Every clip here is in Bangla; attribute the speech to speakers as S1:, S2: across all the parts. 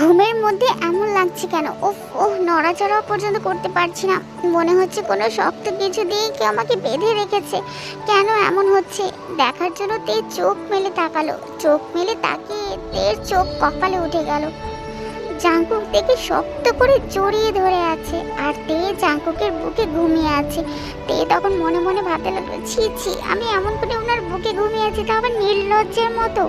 S1: ঘুমের মধ্যে এমন লাগছে কেন? ওফ ওহ নড়াচড়াও পর্যন্ত করতে পারছি না। মনে হচ্ছে কোনো শক্ত কিছু দিয়ে কেউ আমাকে বেঁধে রেখেছে। কেন এমন হচ্ছে? দেখার জন্য তে চোখ মেলে তাকালো। চোখ মেলে তাকিয়ে তের চোখ কপালে উঠে গেল। জাঙ্কুক দেখে শক্ত করে জড়িয়ে ধরে আছে। আর তে জাঙ্কুকের বুকে ঘুমিয়ে আছে। তে তখন মনে মনে ভাবতে লাগল, ছি ছি, আমি এমন করে ওনার বুকে ঘুমিয়ে আছি, তা আবার নির্লজ্জের মতো।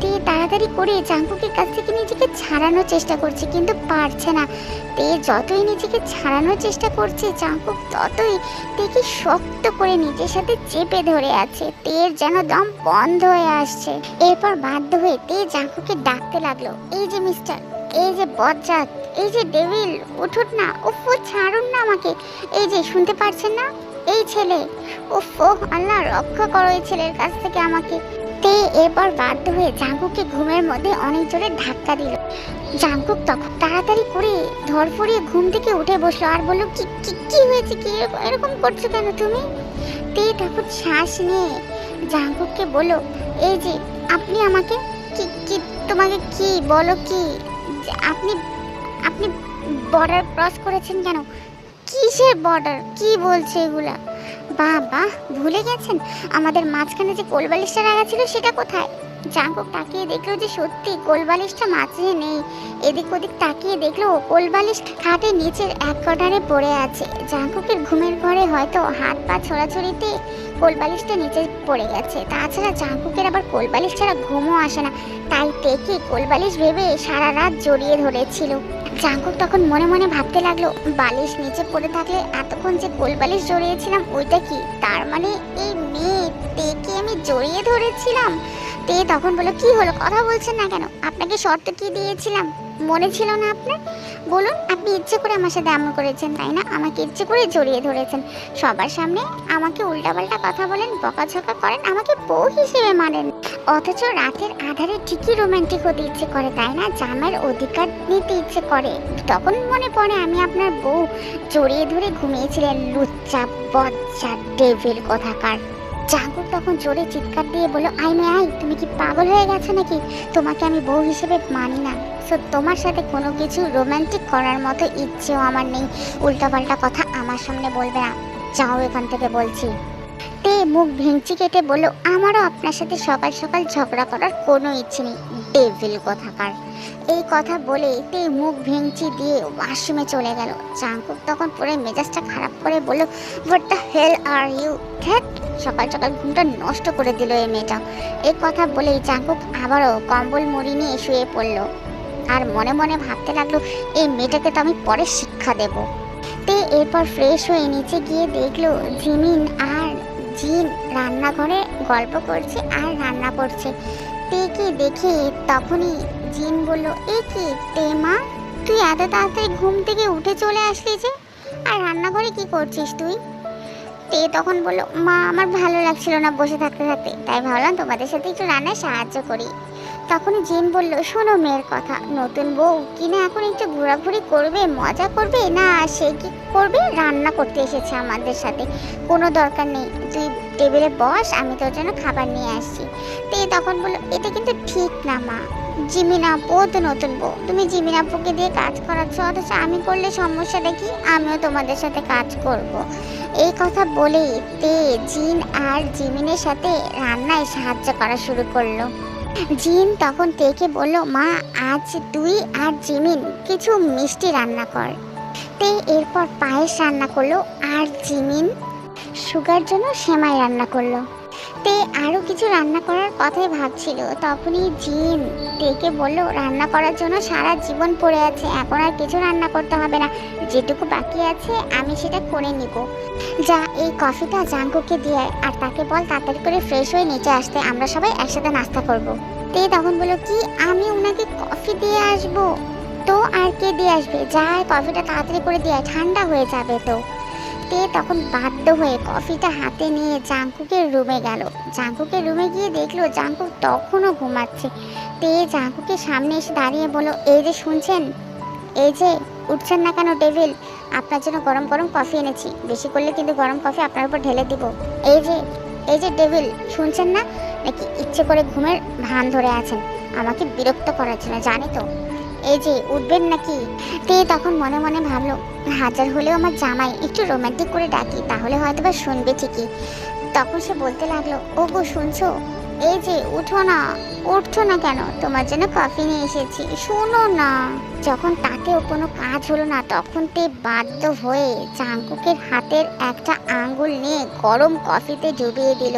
S1: তে তাড়াতাড়ি করে জাঙ্কুকের কাছ থেকে নিজেকে ছাড়ানোর চেষ্টা করছে, কিন্তু পারছে না। তে যতই নিজেকে ছাড়ানোর চেষ্টা করছে জাঙ্কুক ততই তেকে শক্ত করে নিজের সাথে চেপে ধরে আছে। তের যেন দম বন্ধ হয়ে আসছে। এরপর বাধ্য হয়ে তে জাঙ্কুকে ডাকতে লাগল। এই যে মিস্টার, এই যে বজ্জাত, এই যে ডেভিল, উঠুন না, উফ, ও ছাড়ুন না আমাকে। এই যে, শুনতে পারছেন না? এই ছেলে, উফ, ও আল্লাহ, রক্ষা করো এই ছেলের কাছ থেকে আমাকে। তে এরপর বাধ্য হয়ে জাঙ্কুককে ঘুমের মধ্যে অনেক জোরে ধাক্কা দিল। জাঙ্কুক তখন তাড়াতাড়ি করে ধরফড়িয়ে ঘুম থেকে উঠে বসল আর বলল, কি কি হয়েছে? কি এরকম- এরকম করছ কেন তুমি? তে তখন শ্বাস নিয়ে জাঙ্কুককে বলো এই যে, আপনি আমাকে কি কি তোমাকে কি বলো কি? আপনি আপনি বর্ডার ক্রস করেছেন কেন? কিসের বর্ডার কি বলছে এগুলা? বাহ ভুলে গেছেন? আমাদের মাঝখানে যে কোলবালিশটা রাখা ছিল সেটা কোথায়? জাঙ্কুক তাকিয়ে দেখল যে সত্যি কোলবালিশটা মাঝে নেই। এদিক ওদিক তাকিয়ে দেখল কোলবালিশ খাটের নিচের এক কর্নারে পড়ে আছে। জাঙ্কুকের ঘুমের ঘরে হয়তো হাত পা ছোড়াছড়িতে কোলবালিশটা নিচে পড়ে গেছে। তাছাড়া জাঙ্কুকের আবার কোলবালিশ ছাড়া ঘুমও আসে না। তাই টেকে কোলবালিশ ভেবে সারা রাত জড়িয়ে ধরেছিল। জাঙ্কুক তখন মনে মনে ভাবতে লাগল, বালিশ নিচে পড়ে থাকলে এতক্ষণ যে গোল বালিশ জড়িয়েছিলাম, ওইটা কি? তার মানে এই মেয়ে তেকে আমি জড়িয়ে ধরেছিলাম? তে তখন বলল, কি হলো? কথা বলছেন না কেন? আপনাকে শর্ত কি দিয়েছিলাম? মনে ছিল না আপনার? বলুন, আপনি ইচ্ছে করে আমার সাথে এমন করেছেন, তাই না? আমাকে ইচ্ছে করে জড়িয়ে ধরেছেন। সবার সামনে আমাকে উল্টাপাল্টা কথা বলেন, বকাঝকা করেন, আমাকে বউ হিসেবে মানেন। অথচ রাতের আধারে ঠিকই রোমান্টিক হতে ইচ্ছে করে, তাই না? জামার অধিকার নিতে ইচ্ছে করে। তখন মনে পড়ে আমি আপনার বউ। জড়িয়ে ধরে ঘুমিয়েছিলেন লুচ্চা বচ্চা ডেভিল কথাকার। জাঙ্কুক তখন জোরে চিৎকার দিয়ে বলো আই মে আই, তুমি কি পাগল হয়ে গেছো নাকি? তোমাকে আমি বউ হিসেবে মানি না। সো তোমার সাথে কোনো কিছু রোম্যান্টিক করার মতো ইচ্ছেও আমার নেই। উল্টাপাল্টা কথা আমার সামনে বলবে না। যাও এখান থেকে বলছি। তে মুখ ভেঙচি কেটে বলল, আমারও আপনার সাথে সকাল সকাল ঝগড়া করার কোনো ইচ্ছে নেই। ডেভিল কথাকার। এই কথা বলে তে মুখ ভেঙচি দিয়ে ওয়াশরুমে চলে গেল। চাঙ্কুক তখন পরে মেজাজটা খারাপ করে বলল what the hell are you ধ্যাট সকাল সকাল ঘুমটা নষ্ট করে দিল এই মেয়েটা। এই কথা বলেই জাঙ্কুক আবারও কম্বল মুড়ি নিয়ে শুয়ে পড়ল। আর মনে মনে ভাবতে লাগল, এই মেয়েটাকে তো আমি পরে শিক্ষা দেব। তে এরপর ফ্রেশ হয়ে নিচে গিয়ে দেখল, জিমিন আর জিন রান্নাঘরে গল্প করছে আর রান্না করছে। তেকে দেখে তখনই জিন বলল, এ কি তে মা? তুই এত তাড়াতাড়ি ঘুম থেকে উঠে চলে আসলি যে, আর রান্নাঘরে কি করছিস তুই? তে তখন বলল, মা, আমার ভালো লাগছিল না বসে থাকতে থাকতে, তাই ভাবলাম তোমাদের সাথে একটু রান্নায় সাহায্য করি। তখনই জিন বলল, শোনো মেয়ের কথা, নতুন বউ কিনা এখন একটু ঘোরাঘুরি করবে, মজা করবে, না সে কি করবে? রান্না করতে এসেছে আমাদের সাথে, কোনো দরকার নেই, তুই টেবিলে বস, আমি তোর জন্য খাবার নিয়ে আসছি। তে তখন বলল, এটা কিন্তু ঠিক না মা। জিমিন আপু তো নতুন বউ। তুমি জিমিন আপুকে দিয়ে কাজ করাচ্ছ, অথচ আমি করলে সমস্যা দেখি আমিও তোমাদের সাথে কাজ করব। এই কথা বলেই তে, জিন আর জিমিনের সাথে রান্নায় সাহায্য করা শুরু করল। জিন তখন তেকে বলল, মা, আজ তুই আর জিমিন কিছু মিষ্টি রান্না কর। তে এরপর পায়েস রান্না করল আর জিমিন সুগার জন্য সেমাই রান্না করল। তে আরও কিছু রান্না করার কথাই ভাবছিল। তখনই জিন তেকে বলল, রান্না করার জন্য সারা জীবন পড়ে আছে, এখন আর কিছু রান্না করতে হবে না। যেটুকু বাকি আছে, আমি সেটা করে নিব। যা এই কফিটা জাঙ্কুকে দিয়ে আর তাকে বল তাড়াতাড়ি করে ফ্রেশ হয়ে নিচে আসতে, আমরা সবাই একসাথে নাস্তা করব। তে তখন বলল, কি, আমি ওনাকে কফি দিয়ে আসব? তো আর কে দিয়ে আসবে? যাই কফিটা তাড়াতাড়ি করে দিয়ে ঠান্ডা হয়ে যাবে তো। তে তখন বাধ্য হয়ে কফিটা হাতে নিয়ে জাঙ্কুকের রুমে গেল। জাঙ্কুকের রুমে গিয়ে দেখল জাঙ্কুক তখনও ঘুমাচ্ছে। তে জাঙ্কুকের সামনে এসে দাঁড়িয়ে বলল, এই যে শুনছেন? এই যে উঠছেন না কেন টেবিল? আপনার জন্য গরম গরম কফি এনেছি। বেশি করলে কিন্তু গরম কফি আপনার উপর ঢেলে দিব। এই যে এই যে টেবিল, শুনছেন না? নাকি ইচ্ছে করে ঘুমের ভান ধরে আছেন? আমাকে বিরক্ত করার জন্য, জানি তো। এই যে, উঠবেন নাকি? তে তখন মনে মনে ভাবলো, হাজার হলেও আমার জামাই একটু রোমান্টিক করে ডাকি, তাহলে হয়তো বা শুনবে ঠিকই। তখন সে বলতে লাগল ও গো শুনছো? এই যে, উঠো না। উঠছো না কেন? তোমার জন্য কফি নিয়ে এসেছি। শোনো না। যখন তাতেও কোনো কাজ হলো না, তখন তে বাধ্য হয়ে চাঙ্কুকের হাতের একটা আঙ্গুল নিয়ে গরম কফিতে ডুবিয়ে দিল।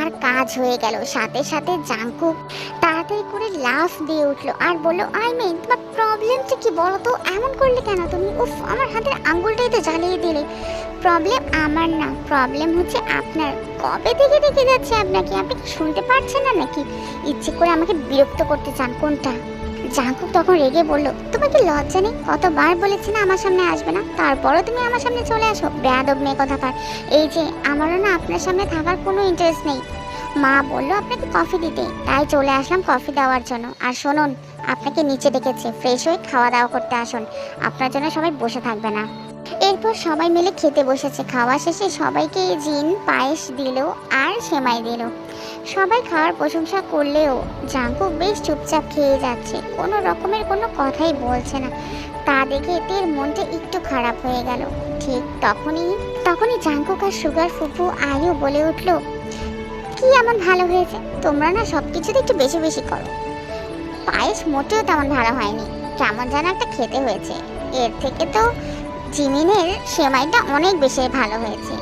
S1: আর কাজ হয়ে গেল। সাথে সাথে জাঙ্কুক তাড়াতাড়ি করে লাফ দিয়ে উঠল আর বলল, আই মেন, তোমার প্রবলেমটা কি বলো তো? এমন করলে কেন তুমি? উফ, আমার হাতের আঙ্গুলটাই তো জ্বালিয়ে দিলে। প্রবলেম আমার না প্রবলেম হচ্ছে আপনার। কবে থেকে দেখে যাচ্ছে আপনাকে? আপনি কি শুনতে পারছেন না নাকি? ইচ্ছে করে আমাকে বিরক্ত করতে চান, কোনটা? জাঙ্কুক তখন রেগে বলল তোমার কি লজ্জা নেই? কতবার বলেছি না আমার সামনে আসবে না? তারপরও তুমি আমার সামনে চলে আসো? বেয়াদব মেয়ে কথা পার এই যে, আমারও না আপনার সামনে থাকার কোনো ইন্টারেস্ট নেই। মা বলল, আপনাকে কফি দিতে। তাই চলে আসলাম কফি দেওয়ার জন্য। আর শুনুন, আপনাকে নিচে ডেকেছে। ফ্রেশ হয়ে খাওয়া দাওয়া করতে আসুন। আপনার জন্য সবাই বসে থাকবে না। এরপর সবাই মিলে খেতে বসেছে। খাওয়া শেষে সবাইকে জিন, পায়েস দিল আর সেমাই দিল। সবাই খাওয়ার প্রশংসা করলেও জাঙ্কুক বেশ চুপচাপ খেয়ে যাচ্ছে। কোনো রকমের কোনো কথাই বলছে না। তা দেখে এতের মনটা একটু খারাপ হয়ে গেল। ঠিক তখনই তখনই জাঙ্কুক আর সুগার, ফুফু, আয়ু বলে উঠল, কি এমন ভালো হয়েছে? তোমরা না সব কিছুতে একটু বেশি বেশি করো। পায়েস মোটেও তেমন ভালো হয়নি। কেমন যেন একটা খেতে হয়েছে। এর থেকে তো জিমিনের সেমাইটা অনেক বেশি ভালো হয়েছে।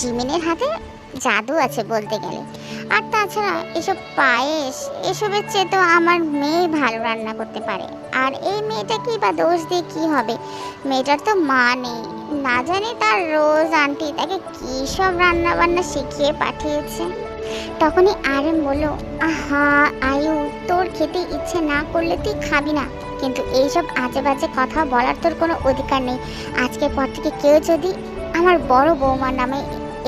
S1: জিমিনের হাতে জাদু আছে বলতে গেলে। আর তাছাড়া এসব পায়েস, এসবের চেয়ে তো আমার মেয়ে ভালো রান্না করতে পারে। আর এই মেয়েটা কি বা দোষ দিয়ে কি হবে? মেয়েটার তো মা নেই। না জানি তার রোজ আন্টি তাকে কী সব রান্না বান্না শিখিয়ে পাঠিয়েছে। তখনই আরেম বলল, আহা আয়ু তোর খেতে ইচ্ছে না করলে তুই খাবি না। কিন্তু এইসব আজে বাজে কথা বলার তোর কোনো অধিকার নেই। আজকের পর থেকে কেউ যদি আমার বড় বৌমার নামে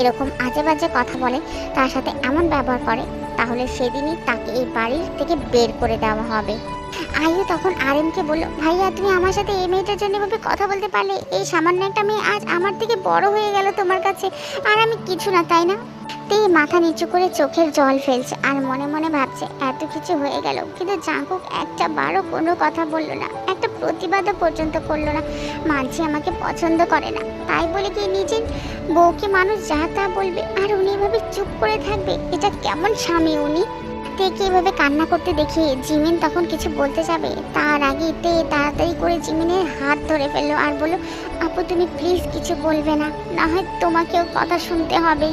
S1: এরকম আজে বাজে কথা বলে, তার সাথে এমন ব্যবহার করে, তাহলে সেদিনই তাকে এই বাড়ির থেকে বের করে দেওয়া হবে। আয়ু তখন আরেমকে বলল, ভাইয়া, তুমি আমার সাথে এই মেয়েটার জন্য এভাবে কথা বলতে পারলে? এই সামান্য একটা মেয়ে আজ আমার থেকে বড় হয়ে গেল তোমার কাছে। আর আমি কিছু না, তাই না? তে মাথা নিচু করে চোখের জল ফেলছে আর মনে মনে ভাবছে, এত কিছু হয়ে গেল। কিন্তু জাঙ্কুক একটা বারও কোনো কথা বলল না, একটা প্রতিবাদও পর্যন্ত করল না। মানছি আমাকে পছন্দ করে না, তাই বলে কি নিজের বউকে মানুষ যা তা বলবে, আর উনি এভাবে চুপ করে থাকবে, এটা কেমন স্বামী উনি? তেকে এভাবে কান্না করতে দেখে, জিমিন তখন কিছু বলতে যাবে, তার আগে তে তাড়াতাড়ি করে জিমিনের হাত ধরে ফেলল আর বলল, আপু, তুমি প্লিজ কিছু বলবে না না হয় তোমাকেও কথা শুনতে হবে।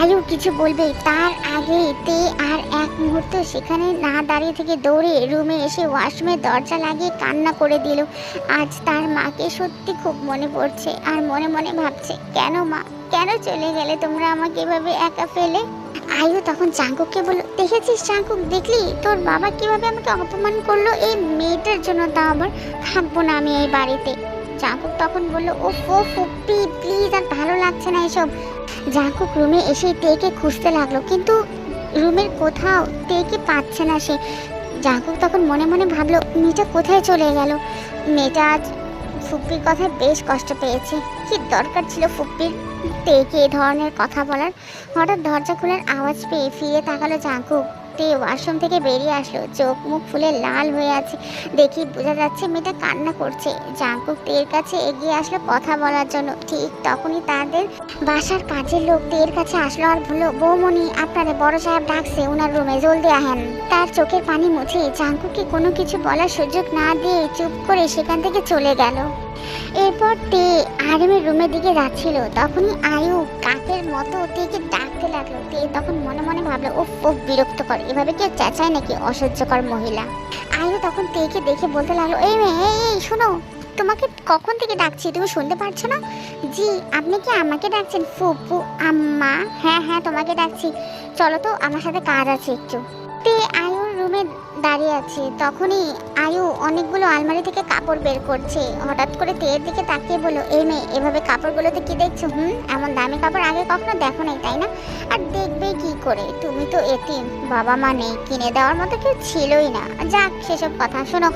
S1: আয়ু কিছু বলবে। তার আগে তে আর এক মুহূর্ত সেখানে না দাঁড়িয়ে থেকে দৌড়ে রুমে এসে ওয়াশরুমের দরজা লাগিয়ে কান্না করে দিল। আজ তার মাকে সত্যি খুব মনে পড়ছে আর মনে মনে ভাবছে, কেন মা, কেন চলে গেলে তোমরা আমাকে এভাবে একা ফেলে? আয়ু তখন চাঙ্কুককে বলল, দেখেছিস চাঙ্কুক? দেখলি? তোর বাবা কীভাবে আমাকে অপমান করল? এই মেয়েটার জন্য তা আবার থাকব না আমি এই বাড়িতে। চাঙ্কুক তখন বলল ও ফো ফুপি প্লিজ, আর ভালো লাগছে না এসব। জাকুব রুমে এসে তেকে খুঁজতে লাগল, কিন্তু রুমের কোথাও তেকে পাচ্ছে না সে। জাঙ্কুক তখন মনে মনে ভাবলো, মেয়েটা কোথায় চলে গেল? মেয়েটা আজ ফুপ্পির কথায় বেশ কষ্ট পেয়েছে। কি দরকার ছিল ফুপ্পির? তেকে এ ধরনের কথা বলার। হঠাৎ দরজা খোলার আওয়াজ পেয়ে ফিরে তাকালো জাকুব তে ওয়াশরুম থেকে বেরিয়ে আসলো। চোখ মুখ ফুলে লাল হয়ে আছে দেখি বোঝা যাচ্ছে মেয়েটা কান্না করছে। জাঙ্কুক তের কাছে এগিয়ে আসলো কথা বলার জন্য। ঠিক তখনই তাদের বাসার কাজের লোক তের কাছে আসলো আর বলল, বৌমণি, আপনারে বড় সাহেব ডাকছে ওনার রুমে, জলদি আহেন তার চোখের পানি মুছে জাঙ্কুকে কোনো কিছু বলার সুযোগ না দিয়ে চুপ করে সেখান থেকে চলে গেল। এরপর তে আরেমের রুমের দিকে যাচ্ছিল, তখনই আয়ু কাকের মতো তেকে ডাকতে লাগল। তে তখন মনে মনে ভাবলো ও ও বিরক্ত কর এভাবে কেউ চেঁচায় নাকি অসহ্যকর মহিলা? আয়ু তখন তেকে দেখে বলতে লাগল, এই মেয়ে, এই শোনো, তোমাকে কখন থেকে ডাকছি? তুমি শুনতে পারছ না? জি, আপনি কি আমাকে ডাকছেন? ফুপু, আম্মা হ্যাঁ হ্যাঁ তোমাকে ডাকছি। চলো তো, আমার সাথে কাজ আছে একটু। তে রুমে দাঁড়িয়ে আছে, তখনই আয়ু অনেকগুলো আলমারি থেকে কাপড় বের করছে। হঠাৎ করে তেয়ের দিকে তাকিয়ে বলল, এই মেয়ে, এভাবে কাপড়গুলোতে কি দেখছ, হুম? এমন দামি কাপড় আগে কখনো দেখো নাই, তাই না? আর দেখবে কি করে? তুমি তো এতিম, বাবা মা নেই, কিনে দেওয়ার মতো কেউ ছিলই না। যাক, সেসব কথা, শোনো,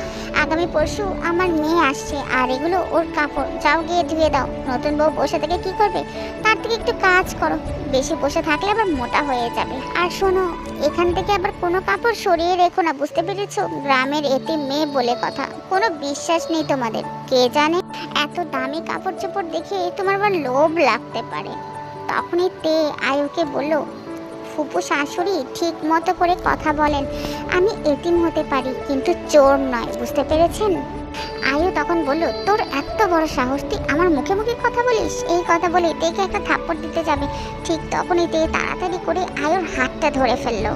S1: আগামী পরশু আমার মেয়ে আসছে, আর এগুলো ওর কাপড়। যাও গিয়ে ধুয়ে দাও, নতুন বউ বসে থেকে কি করবে? তার থেকে একটু কাজ করো। বেশি বসে থাকলে আবার মোটা হয়ে যাবে। আর শোনো এখান থেকে আবার কোনো কাপড় সরিয়ে রেখো না, বুঝতে পেরেছ? গ্রামের এতে মেয়ে বলে কথা, কোনো বিশ্বাস নেই তোমাদের। কে জানে এত দামি কাপড় চোপড় দেখে তোমার আবার লোভ লাগতে পারে। তখনই তে আয়ুকে বলল, ফুপু শাশুড়ি ঠিক মতো করে কথা বলেন। আমি এতিম হতে পারি, কিন্তু চোর নয়, বুঝতে পেরেছেন? আয়ু তখন বলল, তোর এত বড় সাহস, তুই আমার মুখে মুখে কথা বলিস? এই কথা বলে তেকে একটা থাপ্পড় দিতে যাবে। ঠিক তখনই তে তাড়াতাড়ি করে আয়ুর হাতটা ধরে ফেলল।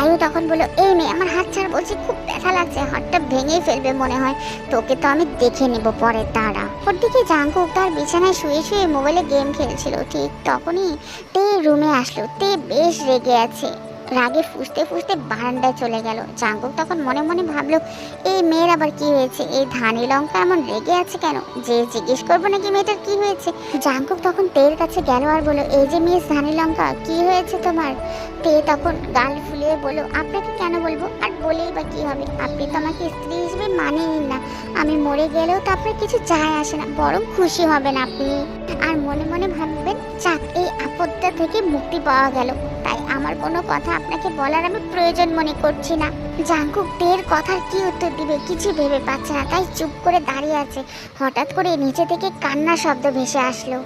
S1: আয়ু তখন বলল, এই মেয়ে, আমার হাত ছাড় বলছি, খুব ব্যথা লাগছে, হাতটা ভেঙেই ফেলবে মনে হয়। তোকে তো আমি দেখে নেব পরে তারা ওর দিকে জাঙ্কুক তার বিছানায় শুয়ে শুয়ে মোবাইলে গেম খেলছিল। ঠিক তখনই তে রুমে আসলো। তে বেশ রেগে আছে। রাগে ফুসতে ফুসতে বারান্দায় চলে গেল। জাঙ্কুক তখন মনে মনে ভাবলো, এই মেয়ের আবার কি হয়েছে? এই ধানি লঙ্কা এমন রেগে আছে কেন? যে জিজ্ঞেস করব নাকি মেয়েটার কি হয়েছে? জাঙ্কুক তখন তের কাছে গেল আর বলল, এই যে মিস ধানি লঙ্কা, কি হয়েছে তোমার? তে তখন গাল ফুলিয়ে বলল, আপনাকে কেন বলব? আর বলেই বা কি হবে? আপনি তো আমাকে স্ত্রী হিসেবে মানেই না। আমি মরে গেলেও তো আপনার কিছু যায় আসে না, বরং খুশি হবেন আপনি। আর মনে মনে ভাববেন যাক আপদটা থেকে মুক্তি পাওয়া গেল। তাই আমার কোনো কথা আপনাকে বলার আমি প্রয়োজন মনে করছি না। জাঙ্কুক দের কথার কি উত্তর দিবে কিছু ভেবে পাচ্ছে না, তাই চুপ করে দাঁড়িয়ে আছে। হঠাৎ করে নিচে থেকে কান্না শব্দ ভেসে আসলো।